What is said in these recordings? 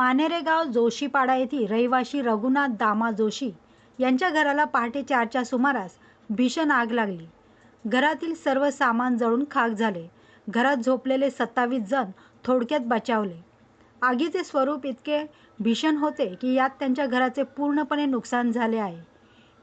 मानेरेगाव जोशीपाडा येथील रहिवाशी रघुनाथ दामा जोशी यांच्या घराला पहाटे चारच्या सुमारास भीषण आग लागली. घरातील सर्व सामान जळून खाक झाले. घरात झोपलेले सत्तावीस जण थोडक्यात बचावले. आगीचे स्वरूप इतके भीषण होते की यात त्यांच्या घराचे पूर्णपणे नुकसान झाले आहे.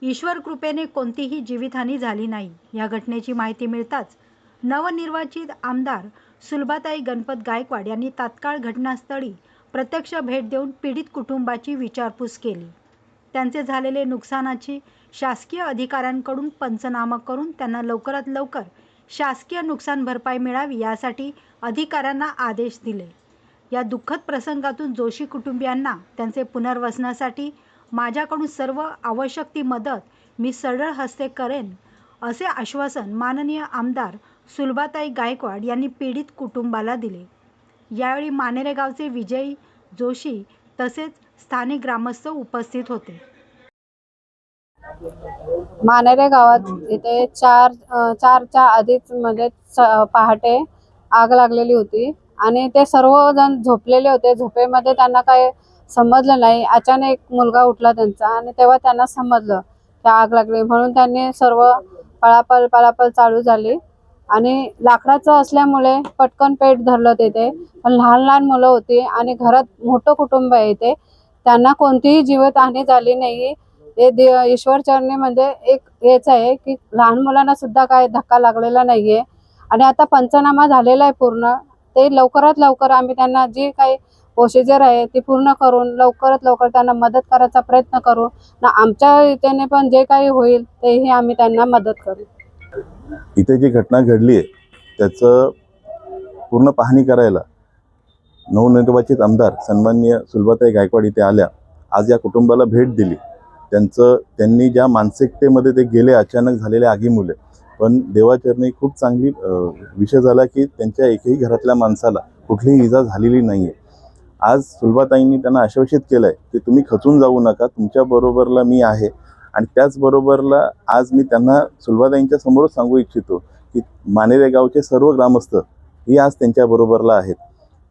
ईश्वर कृपेने कोणतीही जीवितहानी झाली नाही. या घटनेची माहिती मिळताच नवनिर्वाचित आमदार सुलभाताई गणपत गायकवाड यांनी तात्काळ घटनास्थळी प्रत्यक्ष भेट देऊन पीडित कुटुंबाची विचारपूस केली. त्यांचे झालेले नुकसानाची शासकीय अधिकाऱ्यांकडून पंचनामा करून त्यांना लवकरात लवकर शासकीय नुकसान भरपाई मिळावी यासाठी अधिकाऱ्यांना आदेश दिले. या दुःखद प्रसंगातून जोशी कुटुंबियांना त्यांचे पुनर्वसनासाठी माझ्याकडून सर्व आवश्यक ती मदत मी सरळ हस्ते करेन असे आश्वासन माननीय आमदार सुलभाताई गायकवाड यांनी पीडित कुटुंबाला दिले. यावेळी मानेरे गावचे विजयी जोशी तसेच स्थानिक ग्रामस्थ उपस्थित होते. मानेरे गावात इथे चार चारच्या आधीच म्हणजे पहाटे आग लागलेली होती आणि ते सर्वजण झोपलेले होते. झोपेमध्ये त्यांना काय समजलं नाही. अचानक एक मुलगा उठला त्यांचा आणि तेव्हा त्यांना समजलं की आग लागली म्हणून त्यांनी सर्व पळापळ पळापळ चालू झाली. आणि लाकडाचं असल्यामुळे पटकन पेट धरलं तिथे. पण लहान लहान मुलं होती आणि घरात मोठं कुटुंब आहे इथे त्यांना कोणतीही जीवितहानी झाली नाही. हे दे- ईश्वरचरणी म्हणजे एक हेच आहे की लहान मुलांना सुद्धा काय धक्का लागलेला नाही आहे आणि आता पंचनामा झालेला आहे पूर्ण. ते लवकरात लवकर आम्ही त्यांना जी काही प्रोसिजर आहे ती पूर्ण करून लवकरात लवकर त्यांना मदत करायचा प्रयत्न करू. ना आमच्या रीतीने पण जे काही होईल तेही आम्ही त्यांना मदत करू. इथे जी घटना घडली आहे त्याचं पूर्ण पाहणी करायला नवनिर्वाचित आमदार सन्माननीय सुलभाताई गायकवाड इथे आल्या. आज या कुटुंबाला भेट दिली. त्यांचं त्यांनी ज्या मानसिकतेमध्ये ते गेले अचानक झालेल्या आगीमुळे. पण देवाचरणी खूप चांगली विषय झाला की त्यांच्या एकही घरातल्या माणसाला कुठलीही इजा झालेली नाही आहे आज सुलभाताईंनी त्यांना आश्वासित केलं आहे की तुम्ही खचून जाऊ नका तुमच्या बरोबरला मी आहे. आणि त्याचबरोबरला आज मी त्यांना सुलभाताईंच्या समोरच सांगू इच्छितो की मानेरे गावचे सर्व ग्रामस्थ ही आज त्यांच्याबरोबरला आहेत.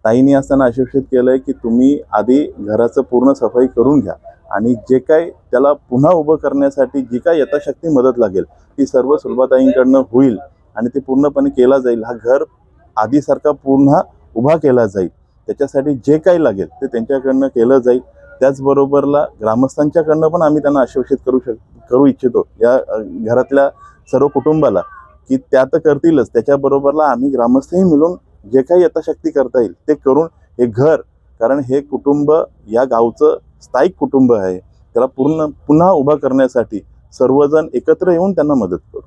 ताईंनी असताना आश्वासित केलं आहे की तुम्ही आधी घराचं पूर्ण सफाई करून घ्या आणि जे काय त्याला पुन्हा उभं करण्यासाठी जी काय यथाशक्ती मदत लागेल ती सर्व सुलभाताईंकडनं होईल आणि ते पूर्णपणे केला जाईल. हा घर आधीसारखा पुन्हा उभा केला जाईल. त्याच्यासाठी जे काही लागेल ते त्यांच्याकडनं केलं जाईल. त्याचबरोबरला ग्रामस्थांच्याकडनं पण आम्ही त्यांना आश्वासित करू शक करू इच्छितो. या घरातल्या सर्व कुटुंबाला की त्या तर करतीलच. त्याच्याबरोबरला आम्ही ग्रामस्थही मिळून जे काही यथाशक्ती करता येईल ते करून हे घर कारण हे कुटुंब या गावचं स्थायिक कुटुंब आहे. त्याला पूर्ण पुन्हा उभा करण्यासाठी सर्वजण एकत्र येऊन त्यांना मदत करू.